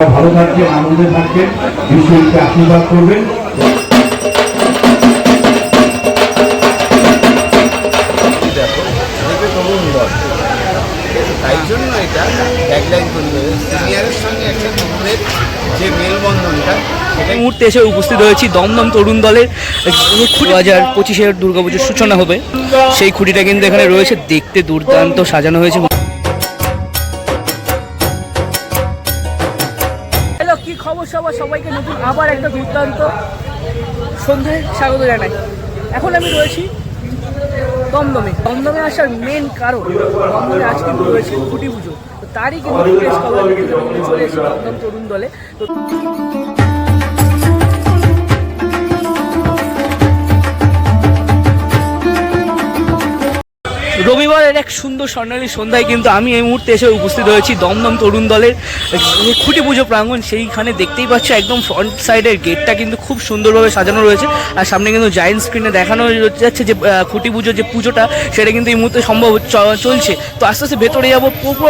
ভালো থাকবেন, আনন্দে থাকবেন ঈশ্বরকে আশীর্বাদ করবেন। তাই জন্য এটা ট্যাগলাইন তৈরি হয়েছে সিনিয়রের সঙ্গে একটা তরুণের যে মেলবন্ধনটা সেটা মুহূর্তে এসে উপস্থিত হয়েছি দমদম তরুণ দলের দু হাজার পঁচিশের দুর্গাপুজোর সূচনা হবে। সেই খুঁটিটা কিন্তু এখানে রয়েছে, দেখতে দুর্দান্ত সাজানো হয়েছে হ্যালো কি খবর সবার? সবাইকে নতুন আবার একটা দুর্দান্ত সন্ধ্যায় স্বাগত জানাই। এখন আমি রয়েছি দমদমে। দমদমে আসার মেন কারণ, দমদমে আজ কিন্তু রয়েছে কুটি পুজো। তারই কিন্তু চলে এসেছে দমদম তরুণ দলে। তো রবিবারের এক সুন্দর স্বর্ণালী সন্ধ্যায় কিন্তু আমি এই মুহূর্তে এসে উপস্থিত হয়েছি দমদম তরুণ দলের খুঁটি পুজো প্রাঙ্গণ, সেইখানে দেখতেই পাচ্ছ একদম ফ্রন্ট সাইডের গেটটা কিন্তু খুব সুন্দরভাবে সাজানো রয়েছে। আর সামনে কিন্তু জায়েন্ট স্ক্রিনে দেখানো যাচ্ছে যে খুঁটি পুজোর যে পুজোটা, সেটা কিন্তু এই মুহূর্তে সম্ভব চলছে। তো আস্তে আস্তে ভেতরে যাব, পুরো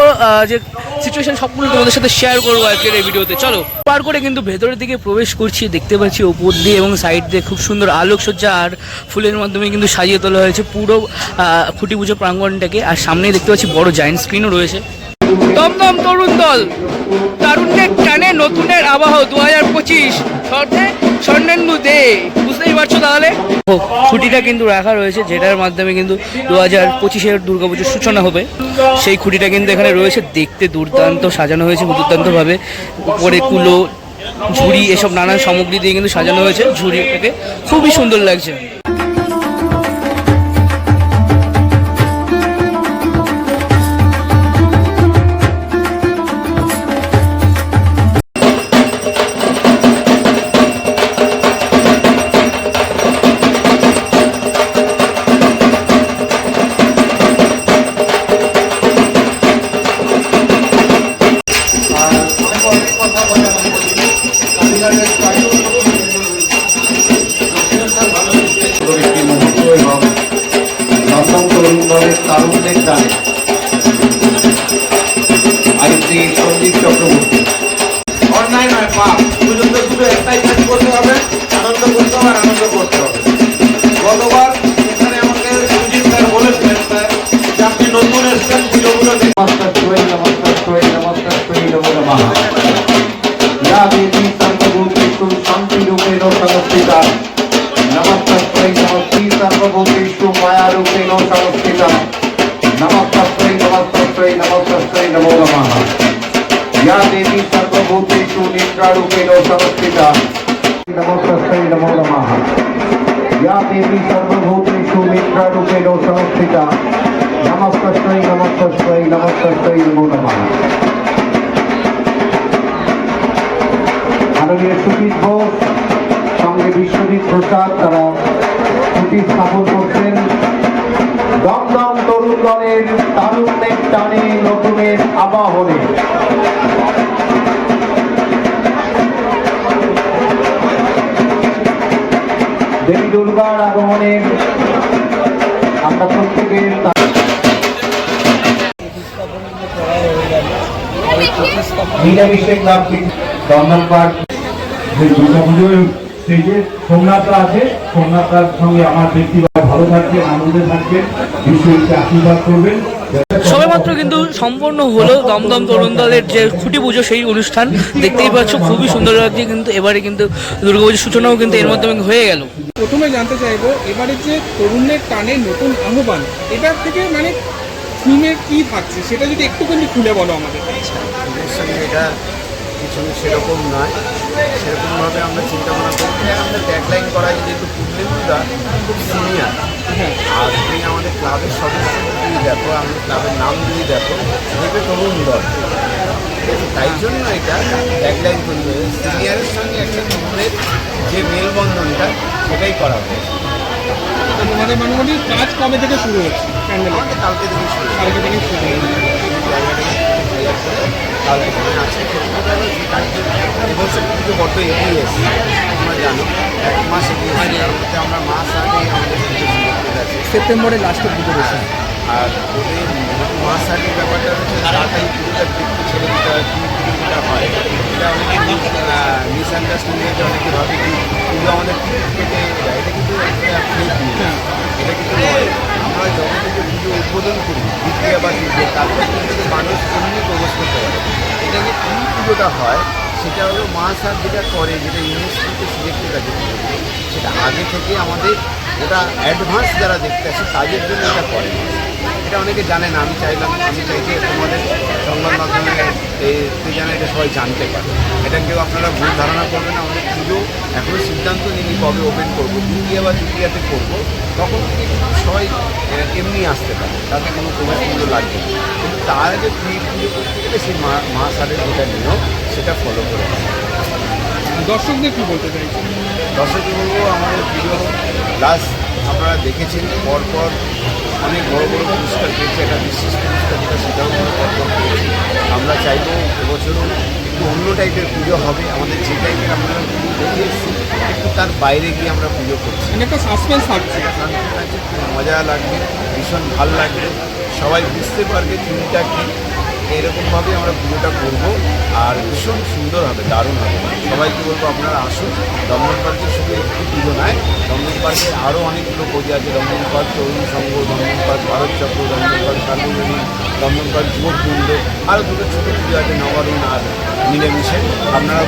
যে সিচুয়েশন সবগুলো তোমাদের সাথে শেয়ার করব আজকের এই ভিডিওতে চলো, পার করে কিন্তু ভেতরের দিকে প্রবেশ করছি, দেখতে পাচ্ছি ওপর দিয়ে এবং সাইড দিয়ে খুব সুন্দর আলোকসজ্জা আর ফুলের মাধ্যমে কিন্তু সাজিয়ে তোলা হয়েছে পুরো খুঁটি পুজো প্রাঙ্গণটাকে আর সামনেই দেখতে পাচ্ছি বড় জায়েন্ট স্ক্রিনও রয়েছে। দমদম তরুণ দল। তারুণ্যের টানে নতুনের আবাহ দু হাজার পঁচিশ স্বর্ণেন্দু দে। বুঝতেই পারছ তাহলে? খুঁটিটা কিন্তু রাখা রয়েছে, যেটার মাধ্যমে কিন্তু দু হাজার পঁচিশের দুর্গাপুজোর সূচনা হবে। সেই খুঁটিটা কিন্তু এখানে রয়েছে। দেখতে দুর্দান্ত, সাজানো হয়েছে দুর্দান্তভাবে। উপরে কুলো, ঝুড়ি, এসব নানান সামগ্রী দিয়ে কিন্তু সাজানো হয়েছে। ঝুড়িটাকে খুবই সুন্দর লাগছে। সহস্রই নম সহস্রই নমো নমঃ ইয়া দেবী সর্বভূতেষু নিদ্রারূপেণ সংস্থিতা নমো সহস্রই নমো নমঃ ইয়া দেবী সর্বভূতেষু নিদ্রারূপেণ সংস্থিতা নমস্তস্মৈ নমস্তস্মৈ নমস্তস্মৈ নমো নমঃ মাননীয় সুজিত ঘোষ সঙ্গে বিশ্বজিৎ প্রসাদ তারা খুঁটি স্থাপন করছেন দমদম তরুণ দলের তারুণ টানে নতুনের আবাহনে। দেবী দুর্গার আগমনে আমরা পার্ক যে দুর্গা পুজোর স্টেজে সোমনাথরা আছে। সোমনাথরার সঙ্গে আমার ব্যক্তিগত ভালো থাকবেন, আনন্দে থাকবেন। ঈশ্বরকে আশীর্বাদ করবেন। সবেমাত্র কিন্তু সম্পূর্ণ হলো দমদম তরুণ দলের যে খুঁটি পুজো সেই অনুষ্ঠান। দেখতেই পাচ্ছ খুবই সুন্দর লাগছে কিন্তু এবারে কিন্তু দুর্গাপুজোর সূচনাও কিন্তু এর মাধ্যমে হয়ে গেল। প্রথমে জানতে চাইব এবারে যে তরুণের টানে নতুন আহ্বান এটার থেকে মানে থিমের কি থাকছে? সেটা যদি একটুখানি খুলে বলো আমাদের। এটা কিছু সেরকম নয়। সেরকমভাবে আমরা চিন্তা ভাবনা করতে আমাদের ট্যাগলাইন করা হয় যেহেতু পূর্ণেন্দুদা খুব সিনিয়র হ্যাঁ। আর আমাদের ক্লাবের সদস্য যদি দেখো আমাদের ক্লাবের নাম যদি দেখো দেখবে তরুণ দল তাই জন্য এটা ট্যাগলাইন তৈরি হয়েছে সিনিয়রের সঙ্গে একটা তরুণের যে মেলবন্ধনটা সেটাই করা হয়েছে তোমাদের মোটামুটি কাজ কবে থেকে শুরু হচ্ছে? কালকে থেকে শুরু কালকে থেকে শুরু কালকে থেকে আছে এবছর পুজো বড্ড এগিয়ে এসেছে তোমরা জানো। এক মাস এগিয়ে মধ্যে আমরা মাস আগে আমাদের পুজো শুরু করে সেপ্টেম্বরের লাস্টে পুজো রয়েছে আর মাস আগে ব্যাপারটা হচ্ছে তাড়াতাড়ি পুজোটা একটু ছেড়ে দিতে হয় যেটা হয়। এটা অনেকে মিসআন্ডারস্ট্যান্ডিং অনেকে ভাবে কি পুজো আমাদের কেটে এটা কিন্তু একটা ফেক এটা কিন্তু আমরা যখন থেকে পুজো উদ্বোধন করি দ্বিতীয় বা তৃতীয় তারপর কিন্তু মানুষ এমনি প্রবেশ করতে পারে। এটা যে কী পুজোটা হয়, সেটা হলো মা যেটা করে, যেটা ইউনিভার্সিটিতে সিলেক্টেড আছে, সেটা আগে থেকে আমাদের ওটা অ্যাডভান্স যারা দেখতে আসে, তাদের জন্য এটা করে। এটা অনেকে জানে না আমি চাইলাম আমি চাই যে তোমাদের সংবাদ মাধ্যমে এতে যেন এটা সবাই জানতে পারে। এটা কেউ আপনারা ভুল ধারণা করবেন না আমাদের পুজো এখনও সিদ্ধান্ত নিইনি কবে ওপেন করব দ্বিতীয় বা তৃতীয়াতে করব তখন থেকে কিন্তু সবাই এমনি আসতে পারে তাতে কোনো প্রবেশ পুজো লাগবে কিন্তু তার আগে প্রি পুজো করতে গেলে সেই মা মা সারের যেটা নিয়ম সেটা ফলো করে দর্শকদের কী বলতে চাইছেন? দর্শককে বলব আমাদের পুজো লাস্ট আপনারা দেখেছেন পরপর অনেক বড় বড় পুরস্কার পেয়েছে একটা বিশেষ পুরস্কার যেটা সেটাও আমরা পরপর পেয়েছি আমরা চাইব এবছরও একটু অন্য টাইপের পুজো হবে আমাদের যে টাইপের আমরা পুজো দেখে এসেছি একটু তার বাইরে গিয়ে আমরা পুজো করছি। একটা সাসপেন্স থাকছে মজা লাগবে ভীষণ ভালো লাগবে। সবাই বুঝতে পারবে থিমটা কী এরকমভাবে আমরা পুজোটা করব, আর ভীষণ সুন্দর হবে, দারুণ হবে। সবাইকে বলব আপনারা আসুন দমদম পার্কে শুধু একটি পুজো নয় দমদম পার্কের আরও অনেকগুলো পুজো আছে Dum Dum park Tarun Sangha Dum Dum park Bharat Chakra Dum Dum park সার্বজনীন দমদম পার্ক যুবকুণ্ড আরও দুটো ছোটো পুজো আছে, নবারুণ আর মিলেমিশে। আপনারা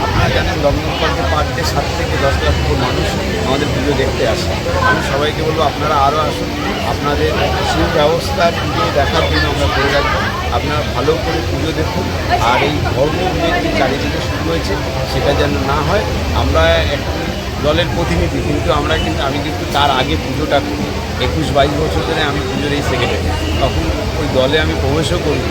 আপনারা জানেন দমদম পার্কে পার সাত থেকে দশ লক্ষ মানুষ আমাদের পুজো দেখতে আসে। আমি সবাইকে বলব আপনারা আরও আসুন, আপনাদের সুব্যবস্থা পুজো দেখার জন্য আমরা করে রাখব। আপনারা ভালো করে পুজো দেখুন। আর এই ধর্ম যে চারিদিকে শুরু হয়েছে, সেটা যেন না হয়, আমরা একটি দলের প্রতিনিধি, কিন্তু আমরা কিন্তু, আমি কিন্তু তার আগে পুজোটা করি। একুশ বাইশ বছর ধরে আমি পুজোর এই সেক্রেটারি। তখন ওই দলে আমি প্রবেশও করি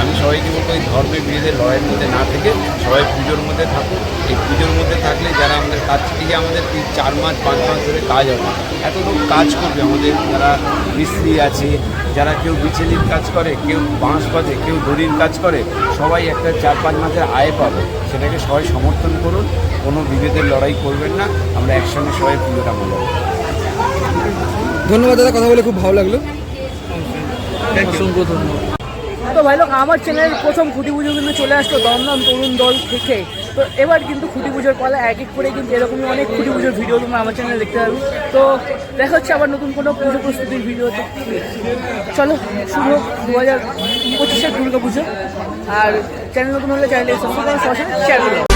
আমি সবাইকে বলব ওই ধর্মের বিরুদ্ধে লড়াইয়ের মধ্যে না থেকে সবাই পুজোর মধ্যে থাকুক। এই পুজোর মধ্যে থাকলে যারা আমাদের কাজ থেকে আমাদের তিন চার মাস পাঁচ মাস ধরে কাজ হবে। এত লোক কাজ করবে আমাদের যারা মিস্ত্রি আছে যারা কেউ বিচেলির কাজ করে কেউ বাঁশ বাঁধে কেউ দড়ির কাজ করে সবাই একটা চার পাঁচ মাসের আয় পাবে। সেটাকে সবাই সমর্থন করুন কোনো বিভেদের লড়াই করবেন না আমরা একসঙ্গে সবাই পুজোটা মানাবো ধন্যবাদ দাদা কথা বলে খুব ভালো লাগল। অসংখ্য ধন্যবাদ। তো ভাই লোক, আমার চ্যানেলের প্রথম খুঁটি পুজো কিন্তু চলে আসলো দমদম তরুণ দল থেকে। তো এবার কিন্তু খুঁটি পুজোর পালা এক এক করে কিন্তু এরকমই অনেক খুঁটি পুজোর ভিডিও তোমরা আমার চ্যানেলে দেখতে পাবে। তো দেখা হচ্ছে আবার নতুন কোনো পুজো প্রস্তুতির ভিডিও চলো, শুরু হোক দু হাজার পঁচিশের দুর্গা পুজো। আর চ্যানেল নতুন হলে চ্যানেলে সাবস্ক্রাইব শেয়ার করো।